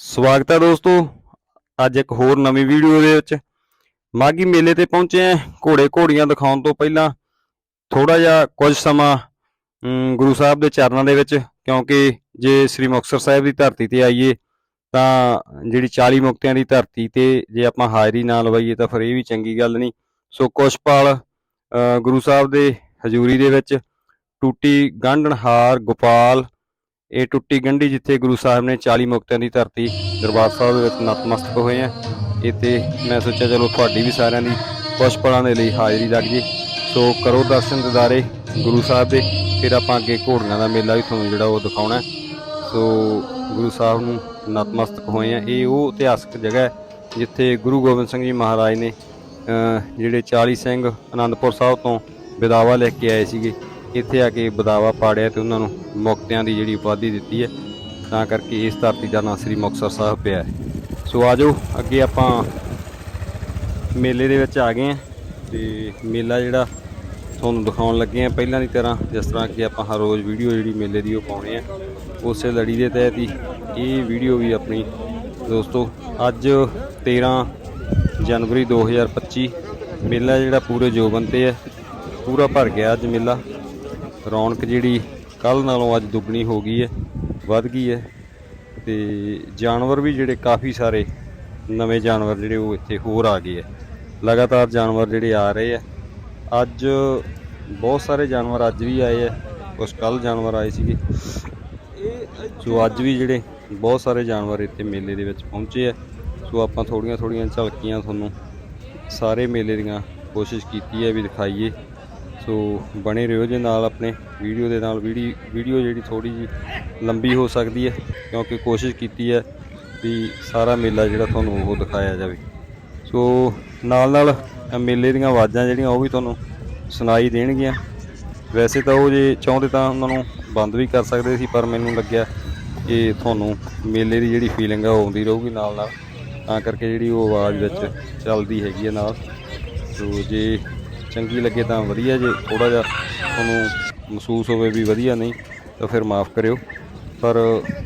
ਸਵਾਗਤ ਹੈ ਦੋਸਤੋ। ਅੱਜ ਇੱਕ ਹੋਰ ਨਵੀਂ ਵੀਡੀਓ ਦੇ ਵਿੱਚ ਮਾਗੀ ਮੇਲੇ ਤੇ ਪਹੁੰਚੇ ਆ ਘੋੜੇ ਘੋੜੀਆਂ ਦਿਖਾਉਣ ਤੋਂ ਪਹਿਲਾਂ ਥੋੜਾ ਜਿਹਾ ਕੁਝ ਸਮਾਂ ਗੁਰੂ ਸਾਹਿਬ ਦੇ ਚਰਨਾਂ ਦੇ ਵਿੱਚ, ਕਿਉਂਕਿ ਜੇ ਸ੍ਰੀ ਮੁਕਤਸਰ ਸਾਹਿਬ ਦੀ ਧਰਤੀ ਤੇ ਆਈਏ, ਤਾਂ ਜਿਹੜੀ 40 ਮੁਕਤਿਆਂ ਦੀ ਧਰਤੀ ਤੇ ਜੇ ਆਪਾਂ ਹਾਜ਼ਰੀ ਨਾ ਲਵਾਈਏ, ਤਾਂ ਫਿਰ ਇਹ ਵੀ ਚੰਗੀ ਗੱਲ ਨਹੀਂ। ਸੋ ਕੁਛ ਪਾਲ ਗੁਰੂ ਸਾਹਿਬ ਦੇ ਹਜ਼ੂਰੀ ਦੇ ਵਿੱਚ ਟੂਟੀ, ਗੰਢਣਹਾਰ, ਗੋਪਾਲ ਇਹ ਟੁੱਟੀ ਗੰਢੀ ਜਿੱਥੇ ਗੁਰੂ ਸਾਹਿਬ ਨੇ 40 ਮੁਕਤਿਆਂ ਦੀ ਧਰਤੀ ਦਰਬਾਰ ਸਾਹਿਬ ਦੇ ਵਿੱਚ ਨਤਮਸਤਕ ਹੋਏ ਆ। ਇੱਥੇ ਮੈਂ ਸੋਚਿਆ ਚਲੋ ਤੁਹਾਡੀ ਵੀ ਸਾਰਿਆਂ ਦੀ ਕੁਛ ਪਲਾਂ ਦੇ ਲਈ ਹਾਜ਼ਰੀ ਲੱਗ ਜੇ। ਸੋ ਕਰੋ ਦਰਸ਼ਨ ਦਿਦਾਰੇ ਗੁਰੂ ਸਾਹਿਬ ਦੇ, ਫਿਰ ਆਪਾਂ ਅੱਗੇ ਘੋੜੀਆਂ ਦਾ ਮੇਲਾ ਵੀ ਤੁਹਾਨੂੰ ਜਿਹੜਾ ਉਹ ਦਿਖਾਉਣਾ ਸੋ ਗੁਰੂ ਸਾਹਿਬ ਨੂੰ ਨਤਮਸਤਕ ਹੋਏ ਆ। ਇਹ ਉਹ ਇਤਿਹਾਸਕ ਜਗ੍ਹਾ ਹੈ ਜਿੱਥੇ ਗੁਰੂ ਗੋਬਿੰਦ ਸਿੰਘ ਜੀ ਮਹਾਰਾਜ ਨੇ ਜਿਹੜੇ 40 ਸਿੰਘ ਆਨੰਦਪੁਰ ਸਾਹਿਬ ਤੋਂ ਵਿਦਾਵਾ ਲੈ ਕੇ ਆਏ ਸੀਗੇ। ਇੱਥੇ ਆ ਕੇ ਬਦਾਵਾ ਪਾੜਿਆ ਤੇ ਉਹਨਾਂ ਨੂੰ ਮੁਕਤਿਆਂ ਦੀ ਜਿਹੜੀ ਉਪਾਧੀ ਦਿੱਤੀ ਹੈ, ਤਾਂ ਕਰਕੇ ਇਸ ਧਰਤੀ ਦਾ ਨਾਂ ਸ੍ਰੀ ਮੁਕਤਸਰ ਸਾਹਿਬ ਪਿਆ ਹੈ। ਸੋ ਆਜੋ, ਅੱਗੇ ਆਪਾਂ ਮੇਲੇ ਦੇ ਵਿੱਚ ਆ ਗਏ ਆ ਤੇ ਮੇਲਾ ਜਿਹੜਾ ਤੁਹਾਨੂੰ ਦਿਖਾਉਣ ਲੱਗੇ ਆ ਪਹਿਲਾਂ ਦੀ ਤਰ੍ਹਾਂ, ਜਿਸ ਤਰ੍ਹਾਂ ਕਿ ਆਪਾਂ ਹਰ ਰੋਜ਼ ਵੀਡੀਓ ਜਿਹੜੀ ਮੇਲੇ ਦੀ ਉਹ ਪਾਉਣੇ ਆ ਉਸੇ ਲੜੀ ਦੇ ਤਹਿਤ ਹੀ ਇਹ ਵੀਡੀਓ ਵੀ ਆਪਣੀ ਦੋਸਤੋ, ਅੱਜ 13 ਜਨਵਰੀ 2025 ਮੇਲਾ ਜਿਹੜਾ ਪੂਰੇ ਜੋਬਨ ਤੇ ਹੈ, ਪੂਰਾ ਭਰ ਗਿਆ ਅੱਜ ਮੇਲਾ। ਰੌਣਕ ਜਿਹੜੀ ਕੱਲ ਨਾਲੋਂ ਅੱਜ ਦੁੱਗਣੀ ਹੋ ਗਈ ਹੈ, ਵੱਧ ਗਈ ਹੈ ਤੇ ਜਾਨਵਰ ਵੀ ਜਿਹੜੇ ਕਾਫੀ ਸਾਰੇ ਨਵੇਂ ਜਾਨਵਰ ਜਿਹੜੇ ਉਹ ਇੱਥੇ ਹੋਰ ਆ ਗਏ ਹੈ। ਲਗਾਤਾਰ ਜਾਨਵਰ ਜਿਹੜੇ ਆ ਰਹੇ ਆ ਅੱਜ ਬਹੁਤ ਸਾਰੇ ਜਾਨਵਰ ਅੱਜ ਵੀ ਆਏ ਆ ਕੁਝ ਕੱਲ ਜਾਨਵਰ ਆਏ ਸੀਗੇ। ਸੋ ਅੱਜ ਵੀ ਜਿਹੜੇ ਬਹੁਤ ਸਾਰੇ ਜਾਨਵਰ ਇੱਥੇ ਮੇਲੇ ਦੇ ਵਿੱਚ ਪਹੁੰਚੇ ਆ ਸੋ ਆਪਾਂ ਥੋੜੀਆਂ ਥੋੜੀਆਂ ਝਲਕੀਆਂ ਤੁਹਾਨੂੰ ਸਾਰੇ ਮੇਲੇ ਦੀਆਂ ਕੋਸ਼ਿਸ਼ ਕੀਤੀ ਹੈ ਵੀ ਦਿਖਾਈਏ। ਸੋ ਬਣੇ ਰਹੋ ਜੇ ਨਾਲ ਆਪਣੇ ਵੀਡੀਓ ਦੇ ਨਾਲ, ਵੀਡੀ, ਵੀਡੀਓ ਜਿਹੜੀ ਥੋੜੀ ਜੀ ਲੰਬੀ ਹੋ ਸਕਦੀ ਹੈ, ਕਿਉਂਕਿ ਕੋਸ਼ਿਸ਼ ਕੀਤੀ ਹੈ ਵੀ ਸਾਰਾ ਮੇਲਾ ਜਿਹੜਾ ਤੁਹਾਨੂੰ ਉਹ ਦਿਖਾਇਆ ਜਾਵੇ। ਸੋ ਨਾਲ ਨਾਲ ਮੇਲੇ ਦੀਆਂ ਆਵਾਜ਼ਾਂ ਜਿਹੜੀਆਂ, ਉਹ ਵੀ ਤੁਹਾਨੂੰ ਸੁਣਾਈ ਦੇਣਗੀਆਂ। ਵੈਸੇ ਤਾਂ ਉਹ ਜੇ ਚਾਹੁੰਦੇ ਤਾਂ ਉਹਨਾਂ ਨੂੰ ਬੰਦ ਵੀ ਕਰ ਸਕਦੇ ਸੀ, ਪਰ ਮੈਨੂੰ ਲੱਗਿਆ ਕਿ ਤੁਹਾਨੂੰ ਮੇਲੇ ਦੀ ਜਿਹੜੀ ਫੀਲਿੰਗ ਆ, ਉਹ ਆਉਂਦੀ ਰਹੂਗੀ ਨਾਲ ਨਾਲ। ਤਾਂ ਕਰਕੇ ਜਿਹੜੀ ਉਹ ਆਵਾਜ਼ ਵਿੱਚ ਚੱਲਦੀ ਹੈਗੀ ਹੈ ਨਾਲ। ਸੋ ਜੇ ਚੰਗੀ ਲੱਗੇ ਤਾਂ ਵਧੀਆ ਜੇ ਥੋੜਾ ਜਿਹਾ ਤੁਹਾਨੂੰ ਮਹਿਸੂਸ ਹੋਵੇ ਵੀ ਵਧੀਆ ਨਹੀਂ ਤਾਂ ਫਿਰ ਮਾਫ ਕਰਿਓ। ਪਰ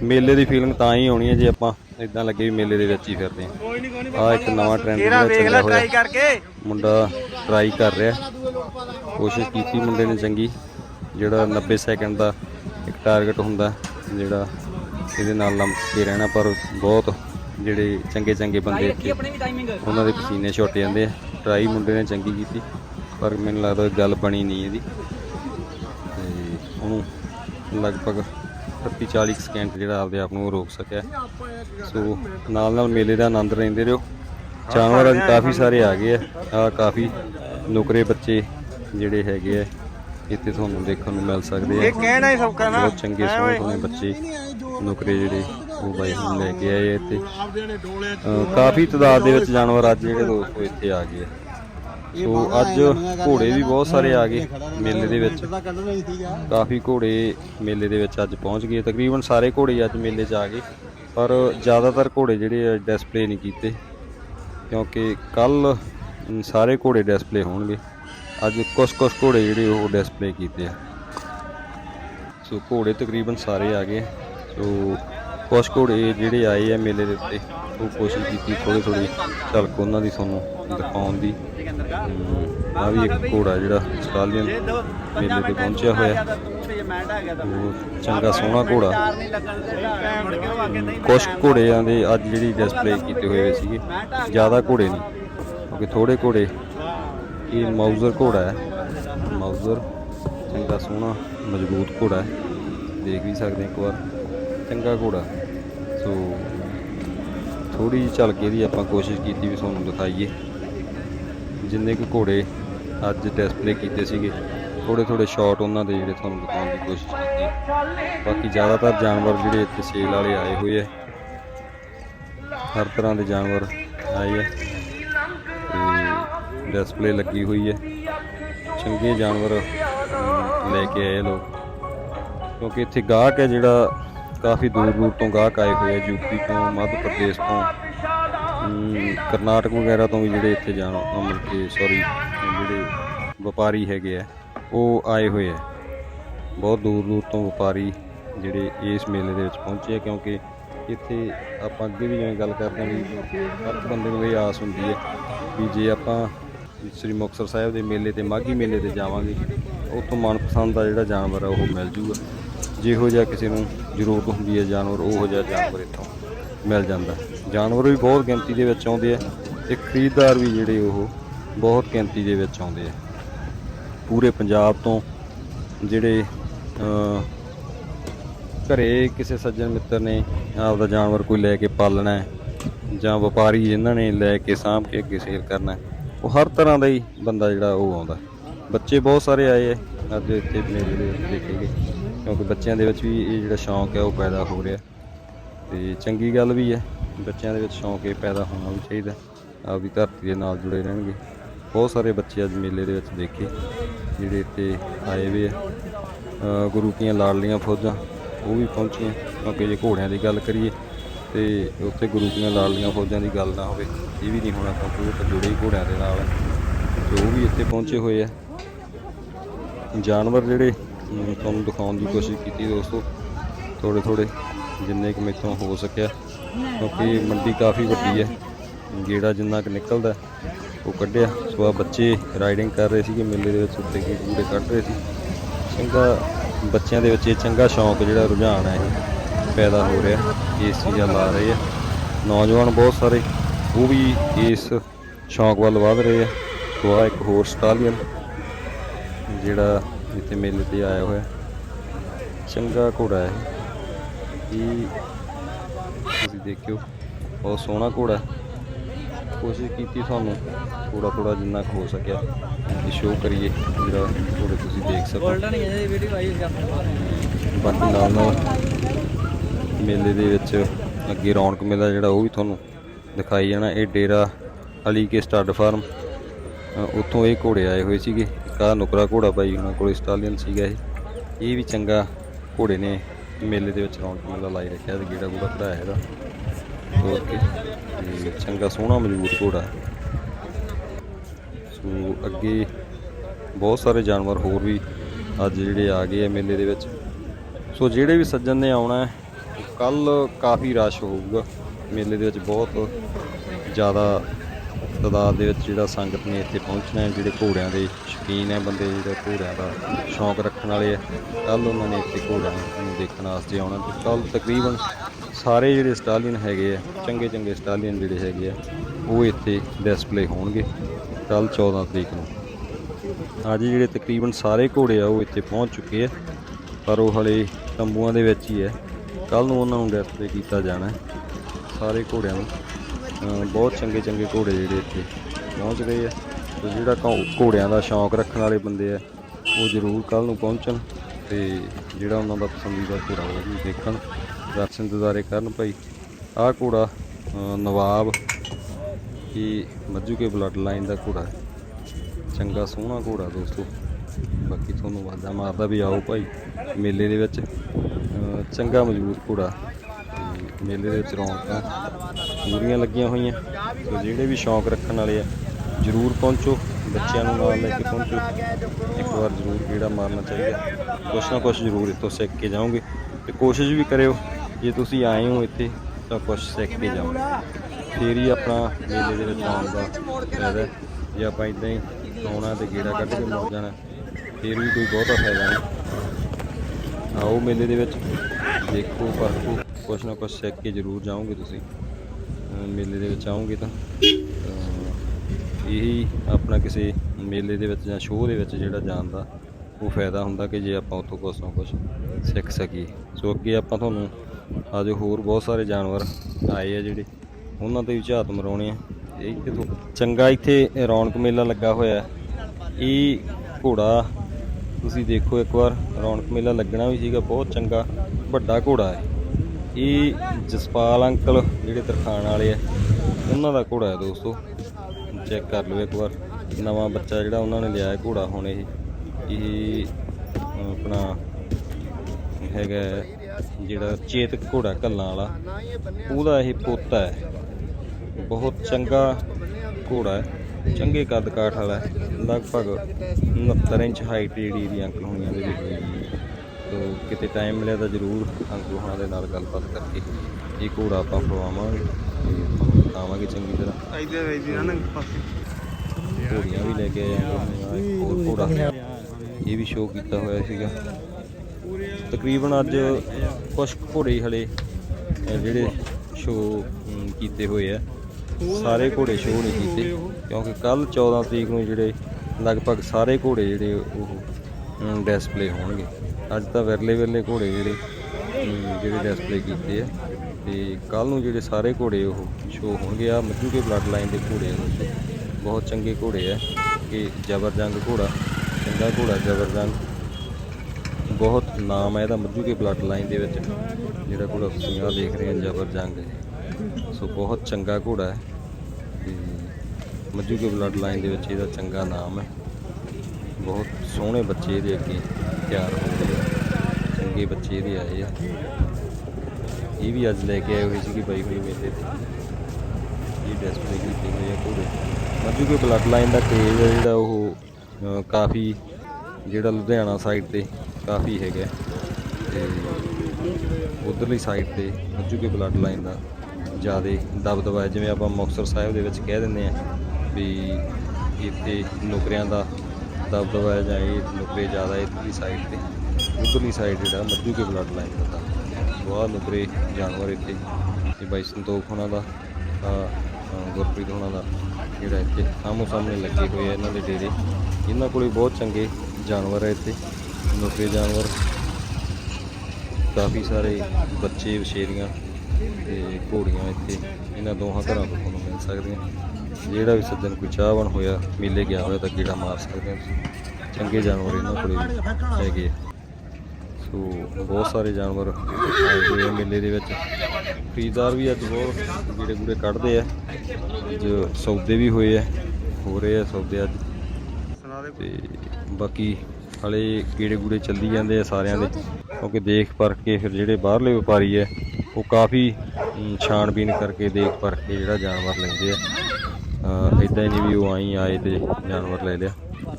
ਮੇਲੇ ਦੀ ਫੀਲਿੰਗ ਤਾਂ ਹੀ ਆਉਣੀ ਹੈ ਜੇ ਆਪਾਂ ਇਦਾਂ ਲੱਗੇ ਵੀ ਮੇਲੇ ਦੇ ਵਿੱਚ ਹੀ ਫਿਰਦੇ ਆ ਆ ਇੱਕ ਨਵਾਂ ਟ੍ਰੈਂਡ ਜਿਹੜਾ ਚੱਲਿਆ ਹੋਇਆ। ਕਰਕੇ। ਮੁੰਡਾ ਟਰਾਈ ਕਰ ਰਿਹਾ। ਕੋਸ਼ਿਸ਼ ਕੀਤੀ ਮੁੰਡੇ ਨੇ ਚੰਗੀ। ਜਿਹੜਾ 90 ਸੈਕਿੰਡ ਦਾ ਇੱਕ ਟਾਰਗੇਟ ਹੁੰਦਾ ਜਿਹੜਾ ਇਹਦੇ ਨਾਲ ਲੰਮ ਕੇ ਰਹਿਣਾ ਪਰ ਬਹੁਤ ਜਿਹੜੇ ਚੰਗੇ ਚੰਗੇ ਬੰਦੇ ਇੱਥੇ ਆਪਣੀ ਵੀ ਟਾਈਮਿੰਗ ਉਹਨਾਂ ਦੇ ਪਸੀਨੇ ਛੁੱਟ ਜਾਂਦੇ ਆ। ਟਰਾਈ ਮੁੰਡੇ ਨੇ ਚੰਗੀ ਕੀਤੀ। ਪਰ ਮੈਨੂੰ ਲੱਗਦਾ ਗੱਲ ਬਣੀ ਨਹੀਂ ਇਹਦੀ। ਤੇ ਉਹਨੂੰ ਲਗਭਗ 30 40 ਸਕਿੰਟ ਜਿਹੜਾ ਆਪਦੇ ਆਪ ਨੂੰ ਉਹ ਰੋਕ ਸਕਿਆ। ਸੋ ਨਾਲ ਨਾਲ ਮੇਲੇ ਦਾ ਆਨੰਦ ਲੈਂਦੇ ਰਹੋ। ਜਾਨਵਰ ਅੱਜ ਕਾਫੀ ਸਾਰੇ ਆ ਗਏ ਆ। ਆ ਕਾਫੀ ਨੁਕਰੇ ਬੱਚੇ ਜਿਹੜੇ ਹੈਗੇ ਆ ਇੱਥੇ ਤੁਹਾਨੂੰ ਦੇਖਣ ਨੂੰ ਮਿਲ ਸਕਦੇ ਆ। ਇਹ ਕਹਿਣਾ ਹੀ ਸੌਖਾ ਨਾ। ਬਹੁਤ ਚੰਗੇ ਸੋਹਣੇ ਬੱਚੇ ਨੁਕਰੇ ਜਿਹੜੇ ਉਹ ਬਾਈ ਹੁਣ ਲੈ ਕੇ ਆਏ ਇੱਥੇ। ਕਾਫੀ ਤਾਦਾਦ ਦੇ ਵਿੱਚ ਜਾਨਵਰ ਅੱਜ ਜਿਹੜੇ ਦੋਸਤੋ ਇੱਥੇ ਆ ਗਏ ਆ। ਸੋ ਅੱਜ ਘੋੜੇ ਵੀ ਬਹੁਤ ਸਾਰੇ ਆ ਗਏ ਮੇਲੇ ਦੇ ਵਿੱਚ। ਕਾਫੀ ਘੋੜੇ ਮੇਲੇ ਦੇ ਵਿੱਚ ਅੱਜ ਪਹੁੰਚ ਗਏ। ਤਕਰੀਬਨ ਸਾਰੇ ਘੋੜੇ ਅੱਜ ਮੇਲੇ 'ਚ ਆ ਗਏ। ਪਰ ਜ਼ਿਆਦਾਤਰ ਘੋੜੇ ਜਿਹੜੇ ਆ ਡਿਸਪਲੇ ਨਹੀਂ ਕੀਤੇ। ਕਿਉਂਕਿ ਕੱਲ ਸਾਰੇ ਘੋੜੇ ਡਿਸਪਲੇ ਹੋਣਗੇ। ਅੱਜ ਕੁਝ ਕੁਝ ਘੋੜੇ ਜਿਹੜੇ ਉਹ ਡਿਸਪਲੇ ਕੀਤੇ ਆ। ਸੋ ਘੋੜੇ ਤਕਰੀਬਨ ਸਾਰੇ ਆ ਗਏ। ਸੋ ਕੁਝ ਘੋੜੇ ਜਿਹੜੇ ਆਏ ਆ ਮੇਲੇ ਦੇ ਉੱਤੇ। ਉਹ ਕੋਸ਼ਿਸ਼ ਕੀਤੀ ਥੋੜੀ ਥੋੜੀ ਝਲਕ ਉਹਨਾਂ ਦੀ ਤੁਹਾਨੂੰ ਦਿਖਾਉਣ ਦੀ। ਆ ਵੀ ਇੱਕ ਘੋੜਾ ਜਿਹੜਾ ਆਸਟ੍ਰੇਲੀਅਨ ਮੇਲੇ ਤੇ ਪਹੁੰਚਿਆ ਹੋਇਆ। ਉਹ ਚੰਗਾ ਸੋਹਣਾ ਘੋੜਾ। ਕੁਝ ਘੋੜਿਆਂ ਦੇ ਅੱਜ ਜਿਹੜੀ ਡਿਸਪਲੇ ਕੀਤੇ ਹੋਏ ਸੀਗੇ। ਜ਼ਿਆਦਾ ਘੋੜੇ ਨਹੀਂ, ਕਿਉਂਕਿ ਥੋੜੇ ਘੋੜੇ। ਇਹ ਮਾਊਜ਼ਰ ਘੋੜਾ ਹੈ। ਮਾਊਜ਼ਰ ਚੰਗਾ ਸੋਹਣਾ, ਮਜ਼ਬੂਤ ਘੋੜਾ ਹੈ। ਦੇਖ ਵੀ ਸਕਦੇ ਇੱਕ ਵਾਰ। ਚੰਗਾ ਘੋੜਾ। ਸੋ ਥੋੜੀ ਜਿਹੀ ਝਲਕੇ ਇਹਦੀ ਆਪਾਂ ਕੋਸ਼ਿਸ਼ ਕੀਤੀ ਵੀ ਤੁਹਾਨੂੰ ਦਿਖਾਈਏ। ਜਿੰਨੇ ਕੁ ਘੋੜੇ ਅੱਜ ਡਿਸਪਲੇ ਕੀਤੇ ਸੀਗੇ ਥੋੜੇ ਥੋੜੇ ਸ਼ਾਟ ਉਹਨਾਂ ਦੇ ਜਿਹੜੇ ਤੁਹਾਨੂੰ ਦਿਖਾਉਣ ਦੀ ਕੋਸ਼ਿਸ਼ ਕੀਤੀ। ਬਾਕੀ ਜ਼ਿਆਦਾਤਰ ਜਾਨਵਰ ਜਿਹੜੇ ਇੱਥੇ ਸੇਲ ਵਾਲੇ ਆਏ ਹੋਏ ਆ। ਹਰ ਤਰ੍ਹਾਂ ਦੇ ਜਾਨਵਰ ਆਏ ਆ। ਤੇ ਡਿਸਪਲੇ ਲੱਗੀ ਹੋਈ ਹੈ ਚੰਗੇ ਜਾਨਵਰ ਲੈ ਕੇ ਆਏ ਲੋਕ। ਕਿਉਂਕਿ ਇੱਥੇ ਗਾਹਕ ਹੈ ਜਿਹੜਾ ਕਾਫੀ ਦੂਰ ਦੂਰ ਤੋਂ ਗਾਹਕ ਆਏ ਹੋਏ ਆ ਯੂਪੀ ਤੋਂ, ਮੱਧ ਪ੍ਰਦੇਸ਼ ਤੋਂ ਕਰਨਾਟਕ ਵਗੈਰਾ ਤੋਂ ਵੀ ਜਿਹੜੇ ਇੱਥੇ ਜਾਣ ਮਤਲਬ ਕਿ ਸੌਰੀ ਜਿਹੜੇ ਵਪਾਰੀ ਹੈਗੇ ਆ, ਉਹ ਆਏ ਹੋਏ ਆ। ਬਹੁਤ ਦੂਰ ਦੂਰ ਤੋਂ ਵਪਾਰੀ ਜਿਹੜੇ ਇਸ ਮੇਲੇ ਦੇ ਵਿੱਚ ਪਹੁੰਚੇ ਆ, ਕਿਉਂਕਿ ਇੱਥੇ ਆਪਾਂ ਅੱਗੇ ਵੀ ਜਿਵੇਂ ਗੱਲ ਕਰਦੇ ਹਾਂ ਵੀ ਹਰ ਇੱਕ ਬੰਦੇ ਨੂੰ ਇਹ ਆਸ ਹੁੰਦੀ ਹੈ ਵੀ ਜੇ ਆਪਾਂ ਸ੍ਰੀ ਮੁਕਤਸਰ ਸਾਹਿਬ ਦੇ ਮੇਲੇ ਤੇ, ਮਾਘੀ ਮੇਲੇ ਤੇ ਜਾਵਾਂਗੇ, ਉੱਥੋਂ ਮਨਪਸੰਦ ਦਾ ਜਿਹੜਾ ਜਾਨਵਰ ਆ, ਉਹ ਮਿਲ ਜੂਗਾ। ਜਿਹੋ ਜਿਹਾ ਕਿਸੇ ਨੂੰ ਜ਼ਰੂਰਤ ਹੁੰਦੀ ਹੈ, ਜਾਨਵਰ, ਉਹੋ ਜਿਹਾ ਜਾਨਵਰ ਇੱਥੋਂ ਮਿਲ ਜਾਂਦਾ। ਜਾਨਵਰ ਵੀ ਬਹੁਤ ਗਿਣਤੀ ਦੇ ਵਿੱਚ ਆਉਂਦੇ ਆ ਤੇ ਖਰੀਦਦਾਰ ਵੀ ਜਿਹੜੇ ਉਹ ਬਹੁਤ ਗਿਣਤੀ ਦੇ ਵਿੱਚ ਆਉਂਦੇ ਆ। ਪੂਰੇ ਪੰਜਾਬ ਤੋਂ ਜਿਹੜੇ ਅ ਘਰੇ ਕਿਸੇ ਸੱਜਣ ਮਿੱਤਰ ਨੇ ਆਪਦਾ ਜਾਨਵਰ ਕੋਈ ਲੈ ਕੇ ਪਾਲਣਾ ਜਾਂ ਵਪਾਰੀ ਜਿਨ੍ਹਾਂ ਨੇ ਲੈ ਕੇ ਸਾਂਭ ਕੇ ਅੱਗੇ ਸੇਲ ਕਰਨਾ ਉਹ ਹਰ ਤਰ੍ਹਾਂ ਦਾ ਹੀ ਬੰਦਾ ਜਿਹੜਾ ਉਹ ਆਉਂਦਾ। ਬੱਚੇ ਬਹੁਤ ਸਾਰੇ ਆਏ ਹੈ ਅੱਜ ਇੱਥੇ ਮੇਲੇ ਦੇ ਦੇਖੇ ਗਏ। ਕਿਉਂਕਿ ਬੱਚਿਆਂ ਦੇ ਵਿੱਚ ਵੀ ਇਹ ਜਿਹੜਾ ਸ਼ੌਂਕ ਹੈ ਉਹ ਪੈਦਾ ਹੋ ਰਿਹਾ। ਤੇ ਚੰਗੀ ਗੱਲ ਵੀ ਹੈ ਬੱਚਿਆਂ ਦੇ ਵਿੱਚ ਸ਼ੌਂਕ ਇਹ ਪੈਦਾ ਹੋਣਾ ਵੀ ਚਾਹੀਦਾ ਆਪ ਵੀ ਧਰਤੀ ਦੇ ਨਾਲ ਜੁੜੇ ਰਹਿਣਗੇ। ਬਹੁਤ ਸਾਰੇ ਬੱਚੇ ਅੱਜ ਮੇਲੇ ਦੇ ਵਿੱਚ ਦੇਖੇ ਜਿਹੜੇ ਇੱਥੇ ਆਏ ਵੇ ਆ। ਅ, ਗੁਰੂ ਕੀਆਂ ਲਾਡਲੀਆਂ ਫੌਜਾਂ ਉਹ ਵੀ ਪਹੁੰਚੀਆਂ। ਕਿਉਂਕਿ ਜੇ ਘੋੜਿਆਂ ਦੀ ਗੱਲ ਕਰੀਏ ਤੇ ਉੱਥੇ ਗੁਰੂ ਕੀਆਂ ਲਾਡਲੀਆਂ ਫੌਜਾਂ ਦੀ ਗੱਲ ਨਾ ਹੋਵੇ ਇਹ ਵੀ ਨਹੀਂ ਹੋਣਾ ਕਿਉਂਕਿ ਉਹ ਤਾਂ ਜੁੜੇ ਹੀ ਘੋੜਿਆਂ ਦੇ ਨਾਲ ਹੈ ਤੇ ਉਹ ਵੀ ਇੱਥੇ ਪਹੁੰਚੇ ਹੋਏ ਆ। ਜਾਨਵਰ ਜਿਹੜੇ ਅਮ, ਤੁਹਾਨੂੰ ਦਿਖਾਉਣ ਦੀ ਕੋਸ਼ਿਸ਼ ਕੀਤੀ ਦੋਸਤੋ। ਥੋੜੇ ਥੋੜੇ ਜਿੰਨੇ ਕੁ ਮੇਥੋਂ ਹੋ ਸਕਿਆ ਕਿਉਂਕਿ ਮੰਡੀ ਕਾਫੀ ਵੱਡੀ ਹੈ। ਗੇੜਾ ਜਿੰਨਾ ਕੁ ਨਿਕਲਦਾ ਉਹ ਕੱਢਿਆ। ਸੋ ਆਹ ਬੱਚੇ ਰਾਈਡਿੰਗ ਕਰ ਰਹੇ ਸੀਗੇ ਮੇਲੇ ਦੇ ਵਿੱਚ ਉੱਤੇ ਗੀਤ ਗੂੜੇ ਕੱਢ ਰਹੇ ਸੀ। ਚੰਗਾ ਬੱਚਿਆਂ ਦੇ ਵਿੱਚ ਇਹ ਚੰਗਾ ਸ਼ੌਂਕ ਜਿਹੜਾ ਰੁਝਾਨ ਹੈ ਇਹ ਪੈਦਾ ਹੋ ਰਿਹਾ ਇਸ ਚੀਜ਼ਾਂ ਲਾ ਰਹੇ ਆ। ਨੌਜਵਾਨ ਬਹੁਤ ਸਾਰੇ ਉਹ ਵੀ ਇਸ ਸ਼ੌਂਕ ਵੱਲ ਵਧ ਰਹੇ ਆ। ਸੋ ਆਹ ਇੱਕ ਹੋਰ ਸਟਾਲੀਅਨ ਜਿਹੜਾ ਇੱਥੇ ਮੇਲੇ ਤੇ ਆਇਆ ਹੋਇਆ। ਚੰਗਾ ਘੋੜਾ ਹੈ ਇਹ। ਤੁਸੀਂ ਦੇਖਿਓ ਬਹੁਤ ਸੋਹਣਾ ਘੋੜਾ ਹੈ। ਕੋਸ਼ਿਸ਼ ਕੀਤੀ ਤੁਹਾਨੂੰ ਥੋੜਾ ਥੋੜਾ ਜਿੰਨਾ ਕੁ ਹੋ ਸਕਿਆ। ਇਹ ਸ਼ੋਅ ਕਰੀਏ ਜਿਹੜਾ ਘੋੜੇ ਤੁਸੀਂ ਦੇਖ ਸਕੋ ਗੋਲਡਨ ਹੀ ਹੈ ਵੀਡੀਓ ਆਈ ਬਾਕੀ ਨਾਲ ਨਾਲ ਮੇਲੇ ਦੇ ਵਿੱਚ ਅੱਗੇ ਰੌਣਕ ਮੇਲਾ ਜਿਹੜਾ ਉਹ ਵੀ ਤੁਹਾਨੂੰ ਦਿਖਾਈ ਜਾਣਾ। ਇਹ ਡੇਰਾ ਅਲੀ ਕੇ ਸਟੱਡ ਫਾਰਮ। ਉੱਥੋਂ ਇਹ ਘੋੜੇ ਆਏ ਹੋਏ ਸੀਗੇ। ਕਾ ਨੁਕਰਾ ਘੋੜਾ ਬਾਈ ਉਹਨਾਂ ਕੋਲ ਇਸਟਾਲੀਅਨ ਸੀਗਾ ਇਹ। ਇਹ ਵੀ ਚੰਗਾ ਘੋੜੇ ਨੇ। ਮੇਲੇ ਦੇ ਵਿੱਚ ਰੌਣਕ ਮੇਲਾ ਲਾਈ ਰੱਖਿਆ ਤੇ ਗੇੜਾ ਗੂੜਾ ਭਰਾਇਆ ਇਹਦਾ ਤੋਰ ਕੇ। ਤੇ ਚੰਗਾ ਸੋਹਣਾ ਮਜ਼ਬੂਤ ਘੋੜਾ। ਸੋ ਅੱਗੇ ਬਹੁਤ ਸਾਰੇ ਜਾਨਵਰ ਹੋਰ ਵੀ ਅੱਜ ਜਿਹੜੇ ਆ ਗਏ ਆ ਮੇਲੇ ਦੇ ਵਿੱਚ। ਸੋ ਜਿਹੜੇ ਵੀ ਸੱਜਣ ਨੇ ਆਉਣਾ ਹੈ ਕੱਲ ਕਾਫੀ ਰਸ਼ ਹੋਊਗਾ। ਮੇਲੇ ਦੇ ਵਿੱਚ ਬਹੁਤ ਜ਼ਿਆਦਾ ਤਾਦਾਦ ਦੇ ਵਿੱਚ ਜਿਹੜਾ ਸੰਗਤ ਨੇ ਇੱਥੇ ਪਹੁੰਚਣਾ ਜਿਹੜੇ ਘੋੜਿਆਂ ਦੇ ਸ਼ੌਕੀਨ ਹੈ, ਬੰਦੇ ਜਿਹੜੇ ਘੋੜਿਆਂ ਦਾ ਸ਼ੌਂਕ ਰੱਖਣ ਵਾਲੇ ਆ ਕੱਲ ਉਹਨਾਂ ਨੇ ਇੱਥੇ ਘੋੜਿਆਂ ਨੂੰ ਦੇਖਣ ਵਾਸਤੇ ਆਉਣਾ ਤੇ ਕੱਲ ਤਕਰੀਬਨ ਸਾਰੇ ਜਿਹੜੇ ਸਟਾਲੀਅਨ ਹੈਗੇ ਆ ਚੰਗੇ ਚੰਗੇ ਸਟਾਲੀਅਨ ਜਿਹੜੇ ਹੈਗੇ ਆ, ਉਹ ਇੱਥੇ ਡਿਸਪਲੇ ਹੋਣਗੇ ਕੱਲ 14 ਤਰੀਕ ਨੂੰ। ਅੱਜ ਜਿਹੜੇ ਤਕਰੀਬਨ ਸਾਰੇ ਘੋੜੇ ਆ, ਉਹ ਇੱਥੇ ਪਹੁੰਚ ਚੁੱਕੇ ਆ, ਪਰ ਉਹ ਹਲੇ ਤੰਬੂਆਂ ਦੇ ਵਿੱਚ ਹੀ ਹੈ ਕੱਲ ਨੂੰ ਉਹਨਾਂ ਨੂੰ ਡਿਸਪਲੇ ਕੀਤਾ ਜਾਣਾ ਸਾਰੇ ਘੋੜਿਆਂ ਨੂੰ। ਬਹੁਤ ਚੰਗੇ ਚੰਗੇ ਘੋੜੇ ਜਿਹੜੇ ਇੱਥੇ ਪਹੁੰਚ ਗਏ ਆ। ਤੇ ਜਿਹੜਾ ਘੋ- ਘੋੜਿਆਂ ਦਾ ਸ਼ੌਂਕ ਰੱਖਣ ਵਾਲੇ ਬੰਦੇ ਆ, ਉਹ ਜ਼ਰੂਰ ਕੱਲ ਨੂੰ ਪਹੁੰਚਣ ਤੇ ਜਿਹੜਾ ਉਹਨਾਂ ਦਾ ਪਸੰਦੀਦਾ ਘੋੜਾ ਉਹ ਵੀ ਦੇਖਣ। ਦਰਸ਼ਨ ਦਿਦਾਰੇ ਕਰਨ ਭਾਈ, ਆਹ ਘੋੜਾ ਨਵਾਬ ਇਹ ਮੱਜੂ ਕੇ ਬਲੱਡ ਲਾਈਨ ਦਾ ਘੋੜਾ ਚੰਗਾ ਸੋਹਣਾ ਘੋੜਾ ਦੋਸਤੋ। ਬਾਕੀ ਤੁਹਾਨੂੰ ਵਾਦਾ ਮਾਰਦਾ ਵੀ ਆਓ ਭਾਈ ਮੇਲੇ ਦੇ ਵਿੱਚ। ਚੰਗਾ ਮਜ਼ਬੂਤ ਘੋੜਾ। ਮੇਲੇ ਦੇ ਵਿੱਚ ਰੌਣਕਾਂ ਪੂਰੀਆਂ ਲੱਗੀਆਂ ਹੋਈਆਂ। ਸੋ ਜਿਹੜੇ ਵੀ ਸ਼ੌਂਕ ਰੱਖਣ ਵਾਲੇ ਆ, ਜਰੂਰ ਪਹੁੰਚੋ। ਬੱਚਿਆਂ ਨੂੰ ਨਾਲ ਲੈ ਕੇ ਪਹੁੰਚੋ। ਇੱਕ ਵਾਰ ਜ਼ਰੂਰ ਗੇੜਾ ਮਾਰਨਾ ਚਾਹੀਦਾ। ਕੁਛ ਨਾ ਕੁਛ ਜ਼ਰੂਰ ਇੱਥੋਂ ਸਿੱਖ ਕੇ ਜਾਓਗੇ। ਤੇ ਕੋਸ਼ਿਸ਼ ਵੀ ਕਰਿਓ, ਜੇ ਤੁਸੀਂ ਆਏ ਹੋ ਇੱਥੇ, ਤਾਂ ਕੁਛ ਸਿੱਖ ਕੇ ਜਾਓ। ਫੇਰ ਹੀ ਆਪਣਾ ਮੇਲੇ ਦੇ ਵਿੱਚ ਆਉਣ ਦਾ ਫਾਇਦਾ ਜੇ ਆਪਾਂ ਇਦਾਂ ਹੀ ਆਉਣਾ ਤੇ ਗੇੜਾ ਕੱਢ ਕੇ ਮੁੜ ਜਾਣਾ, ਫੇਰ ਵੀ ਕੋਈ ਬਹੁਤਾ ਫਾਇਦਾ ਨਹੀਂ। ਆਓ ਮੇਲੇ ਦੇ ਵਿੱਚ, ਦੇਖੋ, ਪਰਖੋ। ਕੁਛ ਨਾ ਕੁਛ ਸਿੱਖ ਕੇ ਜ਼ਰੂਰ ਜਾਓਗੇ ਤੁਸੀਂ। ਮੇਲੇ ਦੇ ਵਿੱਚ ਆਓਗੇ ਤਾਂ। ਇਹੀ ਆਪਣਾ ਕਿਸੇ ਮੇਲੇ ਦੇ ਵਿੱਚ ਜਾਂ ਸ਼ੋਅ ਦੇ ਵਿੱਚ ਜਿਹੜਾ ਜਾਣ ਦਾ ਉਹ ਫਾਇਦਾ ਹੁੰਦਾ ਕਿ ਜੇ ਆਪਾਂ ਉੱਥੋਂ ਕੁਛ ਨਾ ਕੁਛ ਸਿੱਖ ਸਕੀਏ। ਸੋ ਅੱਗੇ ਆਪਾਂ ਤੁਹਾਨੂੰ ਅੱਜ ਹੋਰ ਬਹੁਤ ਸਾਰੇ ਜਾਨਵਰ ਆਏ ਆ ਜਿਹੜੇ ਉਹਨਾਂ ਤੇ ਵੀ ਝਾਤ ਮਰਾਉਣੇ ਆ। ਇਹ ਇੱਥੇ ਚੰਗਾ ਇੱਥੇ ਰੌਣਕ ਮੇਲਾ ਲੱਗਾ ਹੋਇਆ। ਇਹ ਘੋੜਾ ਤੁਸੀਂ ਦੇਖੋ ਇੱਕ ਵਾਰ, ਰੌਣਕ ਮੇਲਾ ਲੱਗਣਾ ਵੀ ਸੀਗਾ, ਬਹੁਤ ਚੰਗਾ, ਵੱਡਾ ਘੋੜਾ ਹੈ। ਇਹ ਜਸਪਾਲ ਅੰਕਲ ਜਿਹੜੇ ਤਰਖਾਣ ਵਾਲੇ ਆ, ਉਹਨਾਂ ਦਾ ਘੋੜਾ ਹੈ ਦੋਸਤੋ। ਚੈੱਕ ਕਰ ਲਓ ਇੱਕ ਵਾਰ। ਨਵਾਂ ਬੱਚਾ ਜਿਹੜਾ ਉਹਨਾਂ ਨੇ ਲਿਆ ਹੈ ਘੋੜਾ ਹੁਣ ਇਹ। ਇਹ ਆਪਣਾ ਹੈਗਾ ਜਿਹੜਾ ਚੇਤਕ ਘੋੜਾ ਕੱਲਾਂ ਵਾਲਾ। ਉਹਦਾ ਇਹ ਪੋਤਾ ਹੈ। ਬਹੁਤ ਚੰਗਾ ਘੋੜਾ ਹੈ। ਚੰਗੇ ਕੱਦ ਕਾਠ ਵਾਲਾ ਲਗਭਗ 69 ਇੰਚ ਹਾਈਟ ਜਿਹੜੀ ਇਹਦੀ ਅੰਕਲ ਹੋਣੀਆਂ ਦੇ ਵਿੱਚ। ਤੋ ਕਿਤੇ ਟਾਈਮ ਮਿਲਿਆ ਤਾਂ ਜ਼ਰੂਰ ਅੰਕਲ ਹੋਣਾ ਦੇ ਨਾਲ ਗੱਲਬਾਤ ਕਰਕੇ ਇਹ ਘੋੜਾ ਆਪਾਂ ਖਵਾਵਾਂਗੇ ਤੇ ਦਿਖਾਵਾਂਗੇ ਚੰਗੀ ਤਰ੍ਹਾਂ। ਇਹਦੇ ਵਿੱਚ ਨਾ ਪਾਸੇ। ਘੋੜੀਆਂ ਵੀ ਲੈ ਕੇ ਆਏ ਇੱਕ ਹੋਰ ਘੋੜਾ। ਇਹ ਵੀ ਸ਼ੋਅ ਕੀਤਾ ਹੋਇਆ ਸੀਗਾ। ਤਕਰੀਬਨ ਅੱਜ ਕੁਝ ਘੋੜੇ ਹਲੇ ਜਿਹੜੇ ਸ਼ੋਅ ਕੀਤੇ ਹੋਏ ਆ। ਸਾਰੇ ਘੋੜੇ ਸ਼ੋਅ ਨਹੀਂ ਕੀਤੇ ਕਿਉਂਕਿ ਕੱਲ 14 ਤਰੀਕ ਨੂੰ ਜਿਹੜੇ ਲਗਭਗ ਸਾਰੇ ਘੋੜੇ ਜਿਹੜੇ ਉਹ ਡਿਸਪਲੇ ਹੋਣਗੇ। ਅੱਜ ਤਾਂ ਵਿਰਲੇ ਵਿਰਲੇ ਘੋੜੇ ਜਿਹੜੇ ਜਿਹੜੇ ਡਿਸਪਲੇ ਕੀਤੇ ਆ। ਤੇ ਕੱਲ ਨੂੰ ਜਿਹੜੇ ਸਾਰੇ ਘੋੜੇ ਉਹ ਸ਼ੋਅ ਹੋਣਗੇ ਆ ਮੱਝੂ ਕੇ ਬਲੱਡ ਲਾਈਨ ਦੇ ਘੋੜੇ ਆ। ਬਹੁਤ ਚੰਗੇ ਘੋੜੇ ਆ। ਕਿ ਜਬਰਜੰਗ ਘੋੜਾ, ਚੰਗਾ ਘੋੜਾ ਜਬਰਜੰਗ ਬਹੁਤ ਨਾਮ ਹੈ ਇਹਦਾ ਮੱਝੂ ਕੇ ਬਲੱਡ ਲਾਈਨ ਦੇ ਵਿੱਚ, ਜਿਹੜਾ ਘੋੜਾ ਤੁਸੀਂ ਆਹ ਦੇਖ ਰਹੇ ਹੋ ਜਬਰਜੰਗ ਸੋ ਬਹੁਤ ਚੰਗਾ ਘੋੜਾ ਹੈ। ਤੇ ਮੱਝੂ ਕੇ ਬਲੱਡ ਲਾਈਨ ਦੇ ਵਿੱਚ ਇਹਦਾ ਚੰਗਾ ਨਾਮ ਹੈ। ਬਹੁਤ ਸੋਹਣੇ ਬੱਚੇ ਇਹਦੇ ਅੱਗੇ। ਤਿਆਰ ਹੋ ਰਹੇ ਆ ਚੰਗੇ ਬੱਚੇ ਇਹਦੇ ਆਏ ਆ। ਇਹ ਵੀ ਅੱਜ ਲੈ ਕੇ ਆਏ ਹੋਏ ਸੀ ਕਿ ਬਾਈ ਹੋਈ ਮੇਲੇ ਤੇ। ਇਹ ਡਿਸਪਲੇ ਕੀਤੇ ਹੋਏ ਆ ਪੂਰੇ। ਮੱਝੂ ਕੇ ਬਲੱਡ ਲਾਈਨ ਦਾ ਕ੍ਰੇਜ਼ ਹੈ ਜਿਹੜਾ ਉਹ ਕਾਫੀ ਜਿਹੜਾ ਲੁਧਿਆਣਾ ਸਾਈਡ ਤੇ ਕਾਫੀ ਹੈਗਾ ਤੇ ਉਧਰਲੀ ਸਾਈਡ ਤੇ ਮੱਝੂ ਕੇ ਬਲੱਡ ਲਾਈਨ ਦਾ ਜ਼ਿਆਦਾ ਦਬਦਬਾ ਜਿਵੇਂ ਆਪਾਂ ਮੁਕਤਸਰ ਸਾਹਿਬ ਦੇ ਵਿੱਚ ਕਹਿ ਦਿੰਦੇ ਆ ਵੀ ਇੱਥੇ ਨੌਕਰੀਆਂ ਦਾ ਦਬਦਬਾ ਹੈ ਜਾਂ ਇਹ ਨੁਕਰੇ ਜ਼ਿਆਦਾ ਇੱਧਰਲੀ ਸਾਈਡ ਤੇ। ਉਧਰਲੀ ਸਾਈਡ ਜਿਹੜਾ ਮੱਝੂ ਕੇ ਬਲੱਡ ਲਾਈਨ ਦਾ ਬਹੁਤ ਨੁਕਰੇ ਜਾਨਵਰ ਇੱਥੇ। ਤੇ ਬਾਈ ਸੰਤੋਖ ਹੋਣਾ ਦਾ ਗੁਰਪ੍ਰੀਤ ਹੋਣਾ ਦਾ ਜਿਹੜਾ ਇੱਥੇ ਆਮੋ ਸਾਹਮਣੇ ਲੱਗੇ ਹੋਏ ਆ ਇਹਨਾਂ ਦੇ ਡੇਰੇ। ਇਹਨਾਂ ਕੋਲੇ ਬਹੁਤ ਚੰਗੇ ਜਾਨਵਰ ਹੈ ਇੱਥੇ, ਨੁਕਰੇ ਜਾਨਵਰ। ਕਾਫੀ ਸਾਰੇ ਬੱਚੇ, ਵਛੇਰੀਆਂ ਤੇ ਘੋੜੀਆਂ ਇੱਥੇ। ਇਹਨਾਂ ਦੋਹਾਂ ਘਰਾਂ ਤੋਂ ਤੁਹਾਨੂੰ ਮਿਲ ਸਕਦੀਆਂ ਜਿਹੜਾ ਵੀ ਸੱਜਣ ਕੋਈ ਚਾਹਵਣ ਹੋਇਆ ਮੇਲੇ ਗਿਆ ਹੋਇਆ ਤਾਂ ਕੀੜਾ ਮਾਰ ਸਕਦੇ ਆ ਤੁਸੀਂ। ਚੰਗੇ ਜਾਨਵਰ ਇਹਨਾਂ ਕੋਲੇ ਹੈਗੇ ਆ। ਸੋ ਬਹੁਤ ਸਾਰੇ ਜਾਨਵਰ ਆਏ ਆ ਮੇਲੇ ਦੇ ਵਿੱਚ। ਖਰੀਦਦਾਰ ਵੀ ਅੱਜ ਬਹੁਤ ਗੀੜੇ ਗੂੜੇ ਕੱਢਦੇ ਆ। ਜੋ ਸੌਦੇ ਵੀ ਹੋਏ ਆ ਹੋ ਰਹੇ ਆ ਸੌਦੇ ਅੱਜ। ਸੁਣਾ ਤੇ ਬਾਕੀ ਹਲੇ ਕੀੜੇ ਗੂੜੇ ਚੱਲੀ ਜਾਂਦੇ ਆ ਸਾਰਿਆਂ ਦੇ। ਕਿਉਂਕਿ ਦੇਖ ਪਰਖ ਕੇ ਫਿਰ ਜਿਹੜੇ ਬਾਹਰਲੇ ਵਪਾਰੀ ਐ ਉਹ ਕਾਫੀ ਅਮ, ਛਾਣਬੀਨ ਕਰਕੇ ਦੇਖ ਪਰਖ ਕੇ ਜਿਹੜਾ ਜਾਨਵਰ ਲੈਂਦੇ ਆ। ਇਦਾਂ ਹੀ ਨਹੀਂ ਵੀ ਉਹ ਆਈ, ਆਏ ਤੇ ਜਾਨਵਰ ਲੈ ਲਿਆ।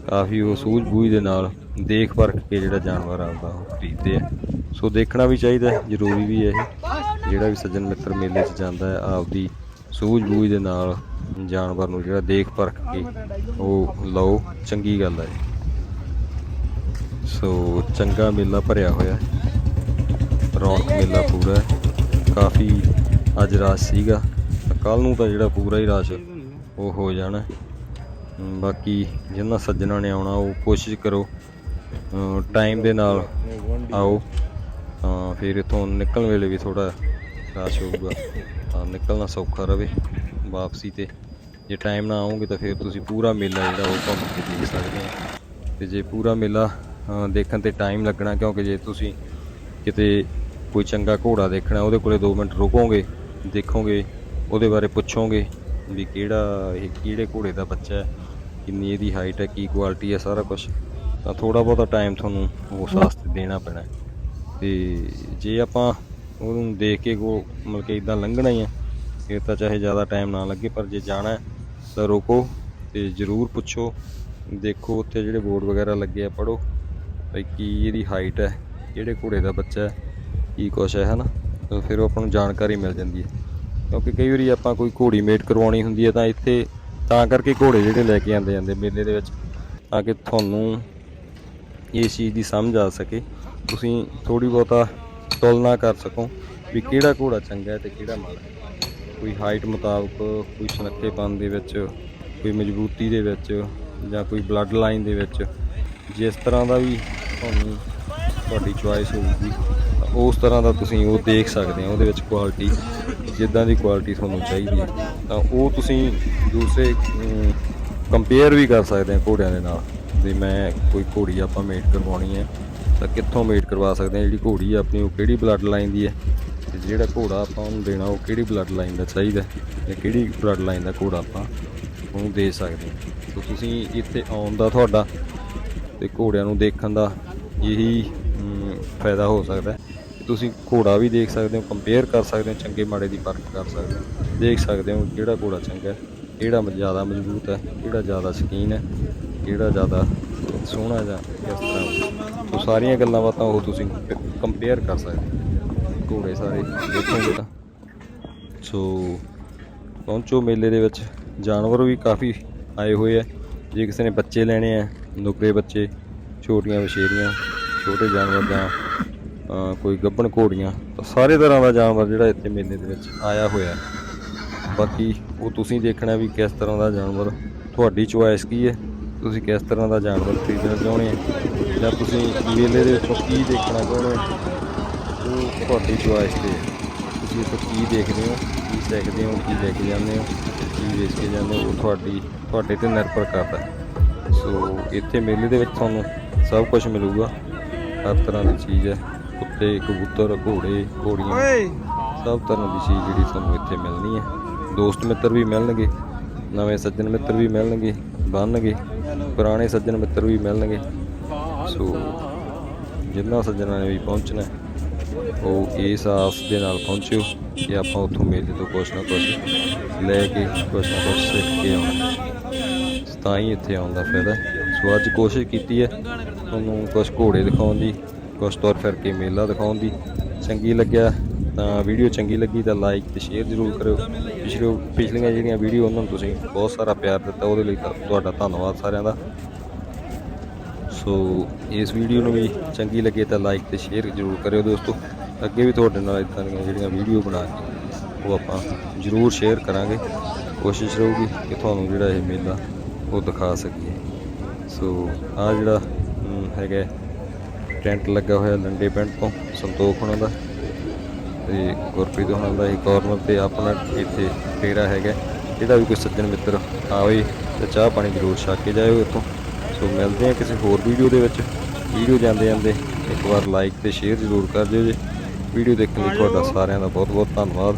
ਕਾਫੀ ਉਹ ਸੂਝ-ਬੂਝ ਦੇ ਨਾਲ ਦੇਖ ਪਰਖ ਕੇ ਜਿਹੜਾ ਜਾਨਵਰ ਆਉਂਦਾ ਉਹ ਖਰੀਦਦੇ ਆ। ਸੋ ਦੇਖਣਾ ਵੀ ਚਾਹੀਦਾ ਜ਼ਰੂਰੀ ਵੀ ਹੈ ਇਹ। ਜਿਹੜਾ ਵੀ ਸੱਜਣ ਮਿੱਤਰ ਮੇਲੇ 'ਚ ਜਾਂਦਾ ਹੈ, ਆਪਦੀ ਸੂਝ-ਬੂਝ ਦੇ ਨਾਲ ਜਾਨਵਰ ਨੂੰ ਜਿਹੜਾ ਦੇਖ ਪਰਖ ਕੇ ਉਹ ਲਓ, ਚੰਗੀ ਗੱਲ ਹੈ। ਸੋ ਚੰਗਾ ਮੇਲਾ ਭਰਿਆ ਹੋਇਆ ਹੈ। ਰੌਣਕ ਮੇਲਾ ਪੂਰਾ ਕਾਫੀ ਅੱਜ ਰਾਸ਼ ਸੀਗਾ। ਕੱਲ ਨੂੰ ਤਾਂ ਜਿਹੜਾ ਪੂਰਾ ਹੀ ਰਸ਼ ਉਹ ਹੋ ਜਾਣਾ। ਬਾਕੀ ਜਿਨ੍ਹਾਂ ਸੱਜਣਾ ਨੇ ਆਉਣਾ, ਉਹ ਕੋਸ਼ਿਸ਼ ਕਰੋ। ਟਾਈਮ ਦੇ ਨਾਲ ਆਓ। ਤਾਂ ਫਿਰ ਇਥੋਂ ਨਿਕਲਣ ਵੇਲੇ ਵੀ ਥੋੜਾ ਰਸ਼ ਹੋਊਗਾ। ਤਾਂ ਨਿਕਲਣਾ ਸੌਖਾ ਰਵੇ ਵਾਪਸੀ ਤੇ। ਜੇ ਟਾਈਮ ਨਾਲ ਆਉਂਗੇ ਤਾਂ ਫਿਰ ਤੁਸੀਂ ਪੂਰਾ ਮੇਲਾ ਜਿਹੜਾ ਉਹ ਘੁੰਮ ਕੇ ਦੇਖ ਸਕਦੇ ਹੋ। ਤੇ ਜੇ ਪੂਰਾ ਮੇਲਾ ਦੇਖਣ ਤੇ ਟਾਈਮ ਲੱਗਣਾ, ਕਿਉਂਕਿ ਜੇ ਤੁਸੀਂ ਕਿਤੇ ਕੋਈ ਚੰਗਾ ਘੋੜਾ ਦੇਖਣਾ, ਉਹਦੇ ਕੋਲੇ 2 ਮਿੰਟ ਰੁਕੋਗੇ, ਦੇਖੋਗੇ, ਉਹਦੇ ਬਾਰੇ ਪੁੱਛੋਗੇ ਵੀ ਕਿਹੜਾ ਇਹ ਕਿਹੜੇ ਘੋੜੇ ਦਾ ਬੱਚਾ ਹੈ ਕਿੰਨੀ ਇਹਦੀ ਹਾਈਟ ਹੈ ਕੀ ਕੁਆਲਿਟੀ ਹੈ ਸਾਰਾ ਕੁਝ ਤਾਂ ਥੋੜਾ ਬਹੁਤਾ ਟਾਈਮ ਤੁਹਾਨੂੰ ਉਸ ਵਾਸਤੇ ਦੇਣਾ ਪੈਣਾ। ਤੇ ਜੇ ਆਪਾਂ ਉਹਨੂੰ ਦੇਖ ਕੇ ਕੋ ਮਤਲਬ ਕਿ ਇਦਾਂ ਲੰਘਣਾ ਹੀ ਹੈ ਫਿਰ ਤਾਂ ਚਾਹੇ ਜ਼ਿਆਦਾ ਟਾਈਮ ਨਾ ਲੱਗੇ ਪਰ ਜੇ ਜਾਣਾ ਤਾਂ ਰੁਕੋ ਤੇ ਜ਼ਰੂਰ ਪੁੱਛੋ। ਦੇਖੋ ਉੱਥੇ ਜਿਹੜੇ ਬੋਰਡ ਵਗੈਰਾ ਲੱਗੇ ਆ ਪੜੋ ਵੀ ਕੀ ਇਹਦੀ ਹਾਈਟ ਹੈ ਕਿਹੜੇ ਘੋੜੇ ਦਾ ਬੱਚਾ ਹੈ ਕੀ ਕੁਛ ਹੈ ਹਨਾ? ਤਾਂ ਫਿਰ ਉਹ ਆਪਾਂ ਨੂੰ ਜਾਣਕਾਰੀ ਮਿਲ ਜਾਂਦੀ ਹੈ। ਕਿਉਂਕਿ ਕਈ ਵਾਰੀ ਆਪਾਂ ਕੋਈ ਘੋੜੀ ਮੇਟ ਕਰਵਾਉਣੀ ਹੁੰਦੀ ਹੈ ਤਾਂ ਇੱਥੇ ਤਾਂ ਕਰਕੇ ਘੋੜੇ ਜਿਹੜੇ ਲੈ ਕੇ ਆਉਂਦੇ ਜਾਂਦੇ ਮੇਲੇ ਦੇ ਵਿੱਚ, ਤਾਂ ਕਿ ਤੁਹਾਨੂੰ ਇਸ ਚੀਜ਼ ਦੀ ਸਮਝ ਆ ਸਕੇ। ਤੁਸੀਂ ਥੋੜੀ ਬਹੁਤਾ ਤੁਲਨਾ ਕਰ ਸਕੋ ਵੀ ਕਿਹੜਾ ਘੋੜਾ ਚੰਗਾ ਹੈ ਤੇ ਕਿਹੜਾ ਮਾੜਾ ਕੋਈ ਹਾਈਟ ਮੁਤਾਬਕ, ਕੋਈ ਸੁਨੱਖੇਪਨ ਦੇ ਵਿੱਚ, ਕੋਈ ਮਜ਼ਬੂਤੀ ਦੇ ਵਿੱਚ ਜਾਂ ਕੋਈ ਬਲੱਡ ਲਾਈਨ ਦੇ ਵਿੱਚ, ਜਿਸ ਤਰ੍ਹਾਂ ਦਾ ਵੀ ਤੁਹਾਨੂੰ ਤੁਹਾਡੀ ਚੁਆਇਸ ਹੋਊਗੀ। ਉਸ ਤਰ੍ਹਾਂ ਦਾ ਤੁਸੀਂ ਉਹ ਦੇਖ ਸਕਦੇ ਹੋ ਉਹਦੇ ਵਿੱਚ ਕੁਆਲਿਟੀ ਜਿੱਦਾਂ ਦੀ ਕੁਆਲਿਟੀ ਤੁਹਾਨੂੰ ਚਾਹੀਦੀ ਹੈ। ਤਾਂ ਉਹ ਤੁਸੀਂ ਦੂਸਰੇ ਕੰਪੇਅਰ ਵੀ ਕਰ ਸਕਦੇ ਹੋ ਘੋੜਿਆਂ ਦੇ ਨਾਲ ਵੀ ਮੈਂ ਕੋਈ ਘੋੜੀ ਆਪਾਂ ਮੇਟ ਕਰਵਾਉਣੀ ਹੈ ਤਾਂ ਕਿੱਥੋਂ ਮੇਟ ਕਰਵਾ ਸਕਦੇ ਹਾਂ? ਜਿਹੜੀ ਘੋੜੀ ਆ ਆਪਣੀ ਉਹ ਕਿਹੜੀ ਬਲੱਡ ਲਾਈਨ ਦੀ ਹੈ? ਤੇ ਜਿਹੜਾ ਘੋੜਾ ਆਪਾਂ ਉਹਨੂੰ ਦੇਣਾ ਉਹ ਕਿਹੜੀ ਬਲੱਡ ਲਾਈਨ ਦਾ ਚਾਹੀਦਾ ਹੈ, ਜਾਂ ਕਿਹੜੀ ਬਲੱਡ ਲਾਈਨ ਦਾ ਘੋੜਾ ਆਪਾਂ ਉਹਨੂੰ ਦੇ ਸਕਦੇ ਹਾਂ? ਸੋ ਤੁਸੀਂ ਇੱਥੇ ਆਉਣ ਦਾ ਤੁਹਾਡਾ ਤੇ ਘੋੜਿਆਂ ਨੂੰ ਦੇਖਣ ਦਾ ਇਹੀ ਫਾਇਦਾ ਹੋ ਸਕਦਾ ਤੁਸੀਂ ਘੋੜਾ ਵੀ ਦੇਖ ਸਕਦੇ ਹੋ ਕੰਪੇਅਰ ਕਰ ਸਕਦੇ ਹੋ, ਚੰਗੇ ਮਾੜੇ ਦੀ ਫ਼ਰਕ ਕਰ ਸਕਦੇ ਹੋ। ਦੇਖ ਸਕਦੇ ਹੋ ਕਿਹੜਾ ਘੋੜਾ ਚੰਗਾ ਹੈ, ਕਿਹੜਾ ਜ਼ਿਆਦਾ ਮਜ਼ਬੂਤ ਹੈ, ਕਿਹੜਾ ਜ਼ਿਆਦਾ ਸ਼ਕੀਨ ਹੈ, ਕਿਹੜਾ ਜ਼ਿਆਦਾ ਸੋਹਣਾ ਜਾਂ ਕਿਸ ਤਰ੍ਹਾਂ। ਉਹ ਸਾਰੀਆਂ ਗੱਲਾਂ ਬਾਤਾਂ ਉਹ ਤੁਸੀਂ ਕੰਪੇਅਰ ਕਰ ਸਕਦੇ ਹੋ। ਘੋੜੇ ਸਾਰੇ ਦੇਖੋਗੇ ਤਾਂ। ਸੋ ਪਹੁੰਚੋ ਮੇਲੇ ਦੇ ਵਿੱਚ। ਜਾਨਵਰ ਵੀ ਕਾਫੀ ਆਏ ਹੋਏ ਆ ਜੇ ਕਿਸੇ ਨੇ ਬੱਚੇ ਲੈਣੇ ਆ ਨੁਕਰੇ ਬੱਚੇ, ਛੋਟੀਆਂ ਵਛੇਰੀਆਂ, ਛੋਟੇ ਜਾਨਵਰ ਜਾਂ ਕੋਈ ਗੱਭਣ ਘੋੜੀਆਂ, ਤਾਂ ਸਾਰੇ ਤਰ੍ਹਾਂ ਦਾ ਜਾਨਵਰ ਜਿਹੜਾ ਇੱਥੇ ਮੇਲੇ ਦੇ ਵਿੱਚ ਆਇਆ ਹੋਇਆ ਬਾਕੀ ਉਹ ਤੁਸੀਂ ਦੇਖਣਾ ਵੀ ਕਿਸ ਤਰ੍ਹਾਂ ਦਾ ਜਾਨਵਰ ਤੁਹਾਡੀ ਚੁਆਇਸ ਕੀ ਹੈ, ਤੁਸੀਂ ਕਿਸ ਤਰ੍ਹਾਂ ਦਾ ਜਾਨਵਰ ਖਰੀਦਣਾ ਚਾਹੁੰਦੇ ਹੋ, ਜਾਂ ਤੁਸੀਂ ਮੇਲੇ ਦੇ ਵਿੱਚੋਂ ਕੀ ਦੇਖਣਾ ਚਾਹੁੰਦੇ ਹੋ, ਉਹ ਤੁਹਾਡੀ ਚੁਆਇਸ ਤੇ ਤੁਸੀਂ ਇੱਥੋਂ ਕੀ ਦੇਖਦੇ ਹੋ, ਕੀ ਸਿੱਖਦੇ ਹੋ, ਕੀ ਲੈ ਕੇ ਜਾਂਦੇ ਹੋ, ਕੀ ਵੇਚ ਕੇ ਜਾਂਦੇ ਹੋ, ਉਹ ਤੁਹਾਡੀ, ਤੁਹਾਡੇ ਤੇ ਨਿਰਭਰ ਕਰਦਾ ਹੈ। ਸੋ ਇੱਥੇ ਮੇਲੇ ਦੇ ਵਿੱਚ ਤੁਹਾਨੂੰ ਸਭ ਕੁਝ ਮਿਲੂਗਾ, ਹਰ ਤਰ੍ਹਾਂ ਦੀ ਚੀਜ਼ ਹੈ। ਕੁੱਤੇ ਕਬੂਤਰ ਘੋੜੇ ਘੋੜੀਆਂ। ਓਏ। ਸਭ ਤਰ੍ਹਾਂ ਦੀ ਚੀਜ਼ ਜਿਹੜੀ ਤੁਹਾਨੂੰ ਇੱਥੇ ਮਿਲਣੀ ਹੈ। ਦੋਸਤ ਮਿੱਤਰ ਵੀ ਮਿਲਣਗੇ ਨਵੇਂ ਸੱਜਣ ਮਿੱਤਰ ਵੀ ਮਿਲਣਗੇ ਬਣਨਗੇ ਪੁਰਾਣੇ ਸੱਜਣ ਮਿੱਤਰ ਵੀ ਮਿਲਣਗੇ। ਸੋ ਜਿੰਨਾ ਸੱਜਣਾਂ ਨੇ ਵੀ ਪਹੁੰਚਣਾ ਉਹ ਇਸ ਆਸ ਦੇ ਨਾਲ ਪਹੁੰਚਿਓ ਕਿ ਆਪਾਂ ਉੱਥੋਂ ਮੇਲੇ ਤੋਂ ਕੁਛ ਨਾ ਕੁਛ ਲੈ ਕੇ ਕੁਛ ਨਾ ਕੁਛ ਸਿੱਖ ਕੇ ਆਉਣਾ ਤਾਂ ਹੀ ਇੱਥੇ ਆਉਣ ਦਾ ਫਾਇਦਾ। ਸੋ ਅੱਜ ਕੋਸ਼ਿਸ਼ ਕੀਤੀ ਹੈ ਤੁਹਾਨੂੰ ਕੁਝ ਘੋੜੇ ਦਿਖਾਉਣ ਦੀ। ਕੁਛ ਤੁਰ ਫਿਰ ਕੇ ਮੇਲਾ ਦਿਖਾਉਣ ਦੀ ਚੰਗੀ ਲੱਗਿਆ, ਤਾਂ ਵੀਡੀਓ ਚੰਗੀ ਲੱਗੀ ਤਾਂ ਲਾਈਕ ਤੇ ਸ਼ੇਅਰ ਜ਼ਰੂਰ ਕਰਿਓ। ਪਿਛਲੇ ਪਿਛਲੀਆਂ ਜਿਹੜੀਆਂ ਵੀਡੀਓ ਉਹਨਾਂ ਨੂੰ ਤੁਸੀਂ ਬਹੁਤ ਸਾਰਾ ਪਿਆਰ ਦਿੱਤਾ, ਉਹਦੇ ਲਈ ਤੁਹਾਡਾ ਧੰਨਵਾਦ ਸਾਰਿਆਂ ਦਾ। ਸੋ ਇਸ ਵੀਡੀਓ ਨੂੰ ਵੀ ਚੰਗੀ ਲੱਗੇ ਤਾਂ ਲਾਈਕ ਤੇ ਸ਼ੇਅਰ ਜ਼ਰੂਰ ਕਰਿਓ ਦੋਸਤੋ। ਅੱਗੇ ਵੀ ਤੁਹਾਡੇ ਨਾਲ ਇਦਾਂ ਦੀਆਂ ਜਿਹੜੀਆਂ ਵੀਡੀਓ ਬਣਾ ਕੇ ਉਹ ਆਪਾਂ ਜ਼ਰੂਰ ਸ਼ੇਅਰ ਕਰਾਂਗੇ। ਕੋਸ਼ਿਸ਼ ਰਹੂਗੀ ਕਿ ਤੁਹਾਨੂੰ ਜਿਹੜਾ ਇਹ ਮੇਲਾ ਉਹ ਦਿਖਾ ਸਕੀਏ। ਸੋ ਆ ਜਿਹੜਾ ਹੈਗਾ ਟੈਂਟ ਲੱਗਾ ਹੋਇਆ ਲੰਡੇ ਪਿੰਡ ਤੋਂ, ਸੰਤੋਖ ਉਹਨਾਂ ਦਾ ਤੇ ਗੁਰਪ੍ਰੀਤ ਉਹਨਾਂ ਦਾ ਇਹ ਕਾਰਨਰ ਤੇ ਆਪਣਾ ਇੱਥੇ ਡੇਰਾ ਹੈਗਾ। ਇਹਦਾ ਵੀ ਕੋਈ ਸੱਜਣ ਮਿੱਤਰ ਆਵੇ ਤੇ ਚਾਹ ਪਾਣੀ ਜ਼ਰੂਰ ਛਕ ਕੇ ਜਾਇਓ ਇੱਥੋਂ। ਸੋ ਮਿਲਦੇ ਆ ਕਿਸੇ ਹੋਰ ਵੀਡੀਓ ਦੇ ਵਿੱਚ। ਵੀਡੀਓ ਜਾਂਦੇ ਜਾਂਦੇ ਇੱਕ ਵਾਰ ਲਾਈਕ ਤੇ ਸ਼ੇਅਰ ਜ਼ਰੂਰ ਕਰ ਦਿਓ ਜੀ। ਵੀਡੀਓ ਦੇਖਣ ਲਈ ਤੁਹਾਡਾ ਸਾਰਿਆਂ ਦਾ ਬਹੁਤ ਬਹੁਤ ਧੰਨਵਾਦ।